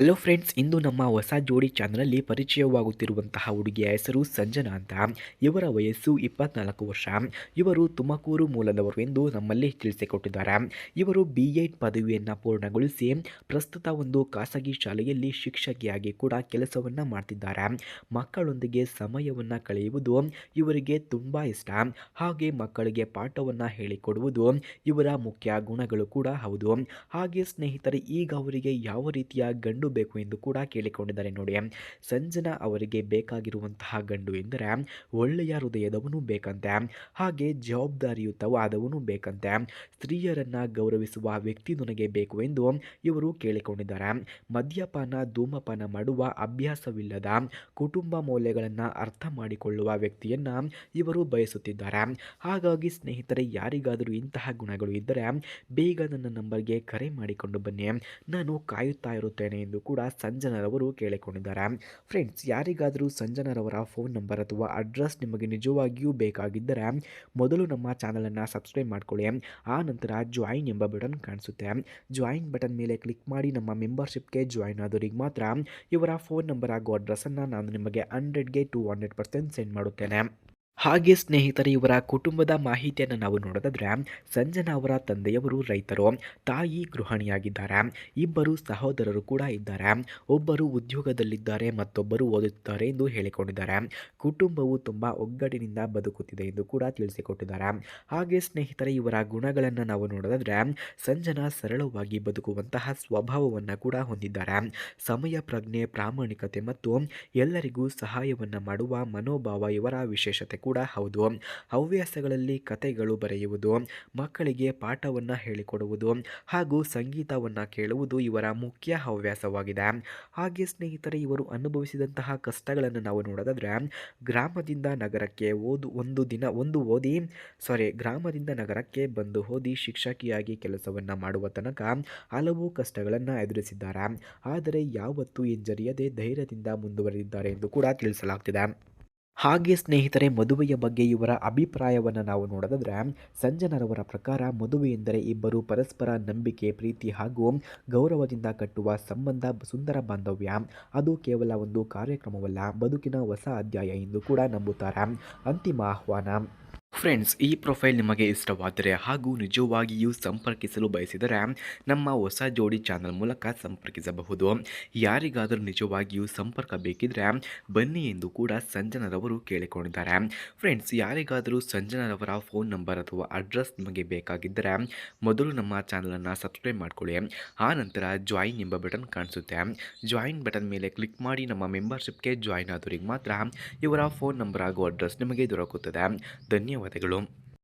Hello friends ಇಂದು ನಮ್ಮ ಹೊಸ ಜೋಡಿ ಚಾನಲಲ್ಲಿ ಪರಿಚಯವಾಗುತ್ತಿರುವಂತಹ ಹುಡುಗಿಯ ಹೆಸರು ಸಂಜನಾ ಅಂತ. ಇವರ ವಯಸ್ಸು ಇಪ್ಪತ್ನಾಲ್ಕು ವರ್ಷ. ಇವರು ತುಮಕೂರು ಮೂಲದವರು ಎಂದು ನಮ್ಮಲ್ಲಿ ತಿಳಿಸಿಕೊಟ್ಟಿದ್ದಾರೆ. ಇವರು ಬಿ ಎಡ್ ಪದವಿಯನ್ನು ಪೂರ್ಣಗೊಳಿಸಿ ಪ್ರಸ್ತುತ ಒಂದು ಖಾಸಗಿ ಶಾಲೆಯಲ್ಲಿ ಶಿಕ್ಷಕಿಯಾಗಿ ಕೂಡ ಕೆಲಸವನ್ನು ಮಾಡ್ತಿದ್ದಾರೆ. ಮಕ್ಕಳೊಂದಿಗೆ ಸಮಯವನ್ನು ಕಳೆಯುವುದು ಇವರಿಗೆ ತುಂಬ ಇಷ್ಟ. ಹಾಗೆ ಮಕ್ಕಳಿಗೆ ಪಾಠವನ್ನು ಹೇಳಿಕೊಡುವುದು ಇವರ ಮುಖ್ಯ ಗುಣಗಳು ಕೂಡ ಹೌದು. ಹಾಗೆ ಸ್ನೇಹಿತರೆ, ಈಗ ಅವರಿಗೆ ಯಾವ ರೀತಿಯ ಗಂಡು ಬೇಕು ಎಂದು ಕೂಡ ಕೇಳಿಕೊಂಡಿದ್ದಾರೆ. ನೋಡಿ, ಸಂಜನಾ ಅವರಿಗೆ ಬೇಕಾಗಿರುವಂತಹ ಗಂಡು ಎಂದರೆ ಒಳ್ಳೆಯ ಹೃದಯದವನು ಬೇಕಂತೆ, ಹಾಗೆ ಜವಾಬ್ದಾರಿಯುತವಾದವನು ಬೇಕಂತೆ, ಸ್ತ್ರೀಯರನ್ನ ಗೌರವಿಸುವ ವ್ಯಕ್ತಿ ನನಗೆ ಬೇಕು ಎಂದು ಇವರು ಕೇಳಿಕೊಂಡಿದ್ದಾರೆ. ಮದ್ಯಪಾನ, ಧೂಮಪಾನ ಮಾಡುವ ಅಭ್ಯಾಸವಿಲ್ಲದ ಕುಟುಂಬ ಮೌಲ್ಯಗಳನ್ನು ಅರ್ಥ ಮಾಡಿಕೊಳ್ಳುವ ವ್ಯಕ್ತಿಯನ್ನ ಇವರು ಬಯಸುತ್ತಿದ್ದಾರೆ. ಹಾಗಾಗಿ ಸ್ನೇಹಿತರೆ, ಯಾರಿಗಾದರೂ ಇಂತಹ ಗುಣಗಳು ಇದ್ದರೆ ಬೇಗ ನನ್ನ ನಂಬರ್ಗೆ ಕರೆ ಮಾಡಿಕೊಂಡು ಬನ್ನಿ. ನಾನು ಕಾಯುತ್ತಾ ಇರುತ್ತೇನೆ ಎಂದು ಕೂಡ ಸಂಜನರವರು ಕೇಳಿಕೊಂಡಿದ್ದಾರೆ. ಫ್ರೆಂಡ್ಸ್ ಯಾರಿಗಾದರೂ ಸಂಜನರವರ ಫೋನ್ ನಂಬರ್ ಅಥವಾ ಅಡ್ರೆಸ್ ನಿಮಗೆ ನಿಜವಾಗಿಯೂ ಬೇಕಾಗಿದ್ದರೆ ಮೊದಲು ನಮ್ಮ ಚಾನಲನ್ನು ಸಬ್ಸ್ಕ್ರೈಬ್ ಮಾಡಿಕೊಳ್ಳಿ. ಆ ನಂತರ ಜಾಯಿನ್ ಎಂಬ ಬಟನ್ ಕಾಣಿಸುತ್ತೆ. ಜಾಯಿನ್ ಬಟನ್ ಮೇಲೆ ಕ್ಲಿಕ್ ಮಾಡಿ ನಮ್ಮ ಮೆಂಬರ್ಶಿಪ್ಗೆ ಜಾಯಿನ್ ಆದವರಿಗೆ ಮಾತ್ರ ಇವರ ಫೋನ್ ನಂಬರ್ ಹಾಗೂ ಅಡ್ರೆಸ್ಸನ್ನು ನಾನು ನಿಮಗೆ ಹಂಡ್ರೆಡ್ಗೆ ಟು ಹಂಡ್ರೆಡ್ ಪರ್ಸೆಂಟ್ ಸೆಂಡ್ ಮಾಡುತ್ತೇನೆ. ಹಾಗೆ ಸ್ನೇಹಿತರೆ, ಇವರ ಕುಟುಂಬದ ಮಾಹಿತಿಯನ್ನು ನಾವು ನೋಡೋದಾದ್ರೆ, ಸಂಜನಾ ಅವರ ತಂದೆಯವರು ರೈತರು, ತಾಯಿ ಗೃಹಿಣಿಯಾಗಿದ್ದಾರೆ, ಇಬ್ಬರು ಸಹೋದರರು ಕೂಡ ಇದ್ದಾರೆ, ಒಬ್ಬರು ಉದ್ಯೋಗದಲ್ಲಿದ್ದಾರೆ, ಮತ್ತೊಬ್ಬರು ಓದುತ್ತಾರೆ ಎಂದು ಹೇಳಿಕೊಂಡಿದ್ದಾರೆ. ಕುಟುಂಬವು ತುಂಬ ಒಗ್ಗಟ್ಟಿನಿಂದ ಬದುಕುತ್ತಿದೆ ಎಂದು ಕೂಡ ತಿಳಿಸಿಕೊಟ್ಟಿದ್ದಾರೆ. ಹಾಗೆ ಸ್ನೇಹಿತರೆ, ಇವರ ಗುಣಗಳನ್ನು ನಾವು ನೋಡೋದಾದ್ರೆ, ಸಂಜನಾ ಸರಳವಾಗಿ ಬದುಕುವಂತಹ ಸ್ವಭಾವವನ್ನು ಕೂಡ ಹೊಂದಿದ್ದಾರೆ. ಸಮಯ, ಪ್ರಜ್ಞೆ, ಪ್ರಾಮಾಣಿಕತೆ ಮತ್ತು ಎಲ್ಲರಿಗೂ ಸಹಾಯವನ್ನು ಮಾಡುವ ಮನೋಭಾವ ಇವರ ವಿಶೇಷತೆ ಕೂಡ ಹೌದು. ಹವ್ಯಾಸಗಳಲ್ಲಿ ಕತೆಗಳು ಬರೆಯುವುದು, ಮಕ್ಕಳಿಗೆ ಪಾಠವನ್ನು ಹೇಳಿಕೊಡುವುದು ಹಾಗೂ ಸಂಗೀತವನ್ನು ಕೇಳುವುದು ಇವರ ಮುಖ್ಯ ಹವ್ಯಾಸವಾಗಿದೆ. ಹಾಗೆ ಸ್ನೇಹಿತರೆ, ಇವರು ಅನುಭವಿಸಿದಂತಹ ಕಷ್ಟಗಳನ್ನು ನಾವು ನೋಡೋದಾದರೆ, ಗ್ರಾಮದಿಂದ ನಗರಕ್ಕೆ ಓದು, ಒಂದು ದಿನ, ಒಂದು ಓದಿ ಸಾರಿ ಗ್ರಾಮದಿಂದ ನಗರಕ್ಕೆ ಬಂದು ಓದಿ ಶಿಕ್ಷಕಿಯಾಗಿ ಕೆಲಸವನ್ನು ಮಾಡುವ ತನಕ ಹಲವು ಕಷ್ಟಗಳನ್ನು ಎದುರಿಸಿದ್ದಾರೆ. ಆದರೆ ಯಾವತ್ತೂ ಹಿಂಜರಿಯದೆ ಧೈರ್ಯದಿಂದ ಮುಂದುವರೆದಿದ್ದಾರೆ ಎಂದು ಕೂಡ ತಿಳಿಸಲಾಗ್ತಿದೆ. ಹಾಗೆ ಸ್ನೇಹಿತರೆ, ಮದುವೆಯ ಬಗ್ಗೆ ಇವರ ಅಭಿಪ್ರಾಯವನ್ನು ನಾವು ನೋಡೋದಾದ್ರೆ, ಸಂಜನರವರ ಪ್ರಕಾರ ಮದುವೆ ಎಂದರೆ ಇಬ್ಬರು ಪರಸ್ಪರ ನಂಬಿಕೆ, ಪ್ರೀತಿ ಹಾಗೂ ಗೌರವದಿಂದ ಕಟ್ಟುವ ಸಂಬಂಧ ಸುಂದರ ಬಾಂಧವ್ಯ. ಅದು ಕೇವಲ ಒಂದು ಕಾರ್ಯಕ್ರಮವಲ್ಲ, ಬದುಕಿನ ಹೊಸ ಅಧ್ಯಾಯ ಎಂದು ಕೂಡ ನಂಬುತ್ತಾರೆ. ಅಂತಿಮ ಆಹ್ವಾನ. ಫ್ರೆಂಡ್ಸ್ ಈ ಪ್ರೊಫೈಲ್ ನಿಮಗೆ ಇಷ್ಟವಾದರೆ ಹಾಗೂ ನಿಜವಾಗಿಯೂ ಸಂಪರ್ಕಿಸಲು ಬಯಸಿದರೆ ನಮ್ಮ ಹೊಸ ಜೋಡಿ ಚಾನಲ್ ಮೂಲಕ ಸಂಪರ್ಕಿಸಬಹುದು. ಯಾರಿಗಾದರೂ ನಿಜವಾಗಿಯೂ ಸಂಪರ್ಕ ಬೇಕಿದ್ರೆ ಬನ್ನಿ ಎಂದು ಕೂಡ ಸಂಜನರವರು ಕೇಳಿಕೊಂಡಿದ್ದಾರೆ. ಫ್ರೆಂಡ್ಸ್ ಯಾರಿಗಾದರೂ ಸಂಜನರವರ ಫೋನ್ ನಂಬರ್ ಅಥವಾ ಅಡ್ರೆಸ್ ನಿಮಗೆ ಬೇಕಾಗಿದ್ದರೆ ಮೊದಲು ನಮ್ಮ ಚಾನಲನ್ನು ಸಬ್ಸ್ಕ್ರೈಬ್ ಮಾಡಿಕೊಳ್ಳಿ. ಆ ನಂತರ ಜಾಯಿನ್ ಎಂಬ ಬಟನ್ ಕಾಣಿಸುತ್ತೆ. ಜಾಯಿನ್ ಬಟನ್ ಮೇಲೆ ಕ್ಲಿಕ್ ಮಾಡಿ ನಮ್ಮ ಮೆಂಬರ್ಶಿಪ್ಗೆ ಜಾಯಿನ್ ಆದವರಿಗೆ ಮಾತ್ರ ಇವರ ಫೋನ್ ನಂಬರ್ ಹಾಗೂ ಅಡ್ರೆಸ್ ನಿಮಗೆ ದೊರಕುತ್ತದೆ. கதைகளும்